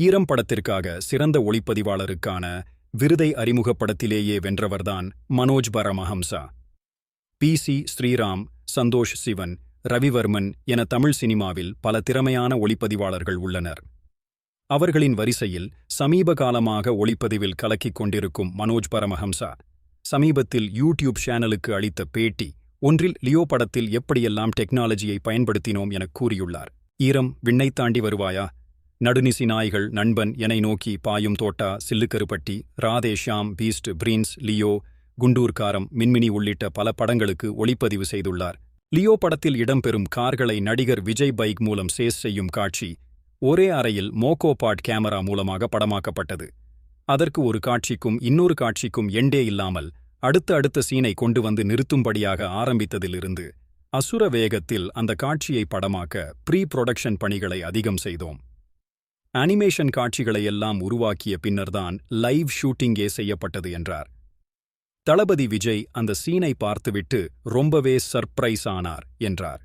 ஈரம் படத்திற்காக சிறந்த ஒளிப்பதிவாளருக்கான விருதை அறிமுகப்படத்திலேயே வென்றவர்தான் மனோஜ் பரமஹம்சா. பி. சி. ஸ்ரீராம் சந்தோஷ் சிவன் ரவிவர்மன் என தமிழ் சினிமாவில் பல திறமையான ஒளிப்பதிவாளர்கள் உள்ளனர். அவர்களின் வரிசையில் சமீப காலமாக ஒளிப்பதிவில் கலக்கிக் கொண்டிருக்கும் மனோஜ் பரமஹம்சா சமீபத்தில் யூடியூப் சேனலுக்கு அளித்த பேட்டி ஒன்றில் லியோ படத்தில் எப்படியெல்லாம் டெக்னாலஜியை பயன்படுத்தினோம் எனக் கூறியுள்ளார். ஈரம் விண்ணை தாண்டி வருவாயா? நடுநிசி நாய்கள் நண்பன் Enai Noki Paayum Thota Sillukaruppatti Radhe Shyam Beast Prince Leo Gunturkaaram Minmini உள்ளிட்ட பல படங்களுக்கு ஒளிப்பதிவு செய்துள்ளார். லியோ படத்தில் இடம்பெறும் கார்களை நடிகர் விஜய் பைக் மூலம் சேஸ் செய்யும் காட்சி ஒரே அறையில் மோகோபாட் கேமரா மூலமாக படமாக்கப்பட்டது. அதற்கு ஒரு காட்சிக்கும் இன்னொரு காட்சிக்கும் எண்டே இல்லாமல் அடுத்த அடுத்த சீனை கொண்டு வந்து நிறுத்தும்படியாக ஆரம்பித்ததிலிருந்து அசுர வேகத்தில் அந்த காட்சியை படமாக்க ப்ரீ புரொடக்ஷன் பணிகளை அதிகம் செய்தோம். அனிமேஷன் காட்சிகளை எல்லாம் உருவாக்கிய பின்னர்தான் லைவ் ஷூட்டிங்கே செய்யப்பட்டது என்றார். தளபதி விஜய் அந்த சீனை பார்த்துவிட்டு ரொம்பவே சர்ப்ரைஸ் ஆனார் என்றார்.